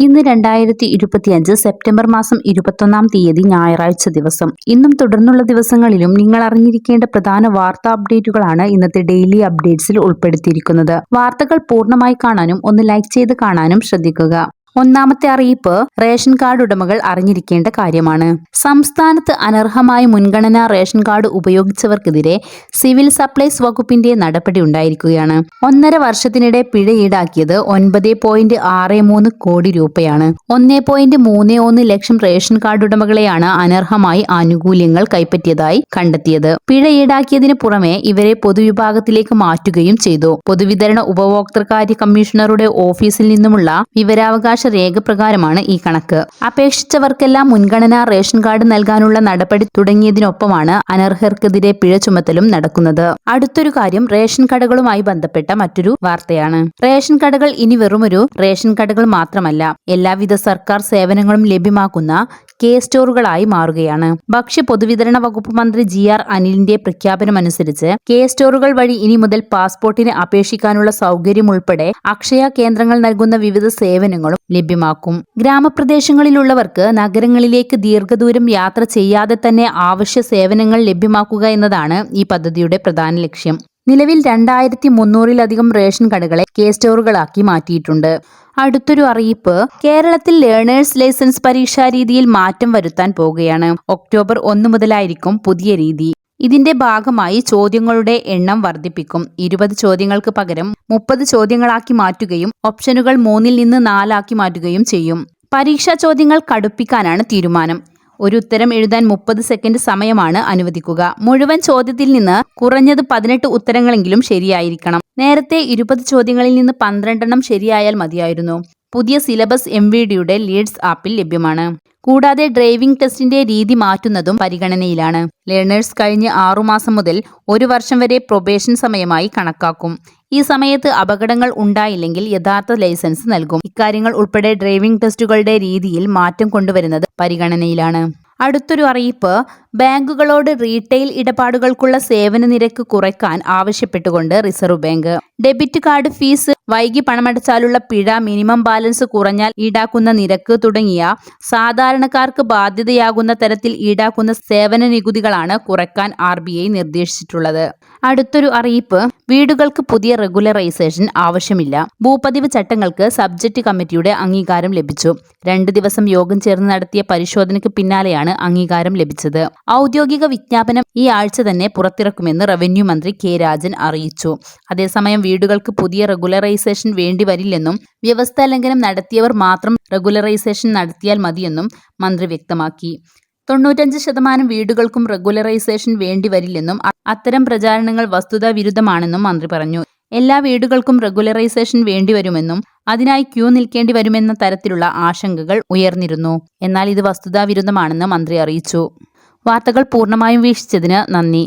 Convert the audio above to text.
ഇന്ന് രണ്ടായിരത്തി ഇരുപത്തിയഞ്ച് സെപ്റ്റംബർ മാസം ഇരുപത്തൊന്നാം തീയതി ഞായറാഴ്ച ദിവസം. ഇന്നും തുടർന്നുള്ള ദിവസങ്ങളിലും നിങ്ങൾ അറിഞ്ഞിരിക്കേണ്ട പ്രധാന വാർത്താ അപ്ഡേറ്റുകളാണ് ഇന്നത്തെ ഡെയിലി അപ്ഡേറ്റ്സിൽ ഉൾപ്പെടുത്തിയിരിക്കുന്നത്. വാർത്തകൾ പൂർണമായി കാണാനും ഒന്ന് ലൈക്ക് ചെയ്ത് കാണാനും ശ്രദ്ധിക്കുക. ഒന്നാമത്തെ അറിയിപ്പ് റേഷൻ കാർഡ് ഉടമകൾ അറിഞ്ഞിരിക്കേണ്ട കാര്യമാണ്. സംസ്ഥാനത്ത് അനർഹമായി മുൻഗണനാ റേഷൻ കാർഡ് ഉപയോഗിച്ചവർക്കെതിരെ സിവിൽ സപ്ലൈസ് വകുപ്പിന്റെ നടപടി ഉണ്ടായിരിക്കുകയാണ്. ഒന്നര വർഷത്തിനിടെ പിഴ ഈടാക്കിയത് ഒൻപത് പോയിന്റ് ആറ് മൂന്ന് കോടി രൂപയാണ്. ഒന്നേ പോയിന്റ് മൂന്ന് ഒന്ന് ലക്ഷം റേഷൻ കാർഡ് ഉടമകളെയാണ് അനർഹമായി ആനുകൂല്യങ്ങൾ കൈപ്പറ്റിയതായി കണ്ടെത്തിയത്. പിഴ ഈടാക്കിയതിന് പുറമെ ഇവരെ പൊതുവിഭാഗത്തിലേക്ക് മാറ്റുകയും ചെയ്തു. പൊതുവിതരണ ഉപഭോക്തൃകാര്യ കമ്മീഷണറുടെ ഓഫീസിൽ നിന്നുമുള്ള വിവരാവകാശ രേഖ പ്രകാരമാണ് ഈ കണക്ക്. അപേക്ഷിച്ചവർക്കെല്ലാം മുൻഗണനാ റേഷൻ കാർഡ് നൽകാനുള്ള നടപടി തുടങ്ങിയതിനൊപ്പമാണ് അനർഹർക്കെതിരെ പിഴ ചുമത്തലും നടക്കുന്നത്. അടുത്തൊരു കാര്യം റേഷൻ കടകളുമായി ബന്ധപ്പെട്ട മറ്റൊരു വാർത്തയാണ്. റേഷൻ കടകൾ ഇനി വെറുമൊരു റേഷൻ കടകൾ മാത്രമല്ല എല്ലാവിധ സർക്കാർ സേവനങ്ങളും ലഭ്യമാക്കുന്ന കെ സ്റ്റോറുകളായി മാറുകയാണ്. ഭക്ഷ്യ പൊതുവിതരണ വകുപ്പ് മന്ത്രി ജി ആർ അനിലിന്റെ പ്രഖ്യാപനമനുസരിച്ച് കെ സ്റ്റോറുകൾ വഴി ഇനി മുതൽ പാസ്പോർട്ടിന് അപേക്ഷിക്കാനുള്ള സൗകര്യം ഉൾപ്പെടെ അക്ഷയ കേന്ദ്രങ്ങൾ നൽകുന്ന വിവിധ സേവനങ്ങളും ലഭ്യമാക്കും. ഗ്രാമപ്രദേശങ്ങളിലുള്ളവർക്ക് നഗരങ്ങളിലേക്ക് ദീർഘദൂരം യാത്ര ചെയ്യാതെ തന്നെ ആവശ്യ സേവനങ്ങൾ ലഭ്യമാക്കുക എന്നതാണ് ഈ പദ്ധതിയുടെ പ്രധാന ലക്ഷ്യം. നിലവിൽ രണ്ടായിരത്തി മുന്നൂറിലധികം റേഷൻ കടകളെ കെ സ്റ്റോറുകളാക്കി മാറ്റിയിട്ടുണ്ട്. അടുത്തൊരു അറിയിപ്പ് കേരളത്തിൽ ലേണേഴ്സ് ലൈസൻസ് പരീക്ഷാ രീതിയിൽ മാറ്റം വരുത്താൻ പോകുകയാണ്. ഒക്ടോബർ ഒന്ന് മുതലായിരിക്കും പുതിയ രീതി. ഇതിന്റെ ഭാഗമായി ചോദ്യങ്ങളുടെ എണ്ണം വർദ്ധിപ്പിക്കും. ഇരുപത് ചോദ്യങ്ങൾക്ക് പകരം മുപ്പത് ചോദ്യങ്ങളാക്കി മാറ്റുകയും ഓപ്ഷനുകൾ മൂന്നിൽ നിന്ന് നാലാക്കി മാറ്റുകയും ചെയ്യും. പരീക്ഷാ ചോദ്യങ്ങൾ കടുപ്പിക്കാനാണ് തീരുമാനം. ഒരു ഉത്തരം എഴുതാൻ മുപ്പത് സെക്കൻഡ് സമയമാണ് അനുവദിക്കുക. മുഴുവൻ ചോദ്യത്തിൽ നിന്ന് കുറഞ്ഞത് പതിനെട്ട് ഉത്തരങ്ങളെങ്കിലും ശരിയായിരിക്കണം. നേരത്തെ ഇരുപത് ചോദ്യങ്ങളിൽ നിന്ന് പന്ത്രണ്ടെണ്ണം ശരിയായാൽ മതിയായിരുന്നു. പുതിയ സിലബസ് എം വി ഡിയുടെ ലീഡ്സ് ആപ്പിൽ ലഭ്യമാണ്. കൂടാതെ ഡ്രൈവിംഗ് ടെസ്റ്റിന്റെ രീതി മാറ്റുന്നതും പരിഗണനയിലാണ്. ലേണേഴ്സ് കഴിഞ്ഞ് ആറുമാസം മുതൽ ഒരു വർഷം വരെ പ്രൊബേഷൻ സമയമായി കണക്കാക്കും. ഈ സമയത്ത് അപകടങ്ങൾ ഉണ്ടായില്ലെങ്കിൽ യഥാർത്ഥ ലൈസൻസ് നൽകും. ഇക്കാര്യങ്ങൾ ഉൾപ്പെടെ ഡ്രൈവിംഗ് ടെസ്റ്റുകളുടെ രീതിയിൽ മാറ്റം കൊണ്ടുവരുന്നത് പരിഗണനയിലാണ്. അടുത്തൊരു അറിയിപ്പ് ബാങ്കുകളോട് റീറ്റെയിൽ ഇടപാടുകൾക്കുള്ള സേവന നിരക്ക് കുറയ്ക്കാൻ ആവശ്യപ്പെട്ടുകൊണ്ട് reserve bank. Debit card fees വൈകി പണമടച്ചാലുള്ള പിഴ മിനിമം ബാലൻസ് കുറഞ്ഞാൽ ഈടാക്കുന്ന നിരക്ക് തുടങ്ങിയ സാധാരണക്കാർക്ക് ബാധ്യതയാകുന്ന തരത്തിൽ ഈടാക്കുന്ന സേവന നികുതികളാണ് കുറയ്ക്കാൻ ആർ നിർദ്ദേശിച്ചിട്ടുള്ളത്. അടുത്തൊരു അറിയിപ്പ് വീടുകൾക്ക് പുതിയ റെഗുലറൈസേഷൻ ആവശ്യമില്ല. ഭൂപതിവ് ചട്ടങ്ങൾക്ക് സബ്ജക്ട് കമ്മിറ്റിയുടെ അംഗീകാരം ലഭിച്ചു. രണ്ട് ദിവസം യോഗം ചേർന്ന് നടത്തിയ പരിശോധനയ്ക്ക് പിന്നാലെയാണ് അംഗീകാരം ലഭിച്ചത്. ഔദ്യോഗിക വിജ്ഞാപനം ഈ ആഴ്ച തന്നെ പുറത്തിറക്കുമെന്ന് റവന്യൂ മന്ത്രി കെ രാജൻ അറിയിച്ചു. അതേസമയം വീടുകൾക്ക് പുതിയ റെഗുലറൈസേഷൻ വേണ്ടിവരില്ലെന്നും വ്യവസ്ഥാ ലംഘനം നടത്തിയവർ മാത്രം റെഗുലറൈസേഷൻ നടത്തിയാൽ മതിയെന്നും മന്ത്രി വ്യക്തമാക്കി. തൊണ്ണൂറ്റഞ്ച് ശതമാനം വീടുകൾക്കും റെഗുലറൈസേഷൻ വേണ്ടി വരില്ലെന്നും അത്തരം പ്രചാരണങ്ങൾ വസ്തുതാ വിരുദ്ധമാണെന്നും മന്ത്രി പറഞ്ഞു. എല്ലാ വീടുകൾക്കും റെഗുലറൈസേഷൻ വേണ്ടിവരുമെന്നും അതിനായി ക്യൂ നിൽക്കേണ്ടി വരുമെന്ന തരത്തിലുള്ള ആശങ്കകൾ ഉയർന്നിരുന്നു. എന്നാൽ ഇത് വസ്തുതാ വിരുദ്ധമാണെന്ന് മന്ത്രി അറിയിച്ചു. വാർത്തകൾ പൂർണമായും വീക്ഷിച്ചതിന് നന്ദി.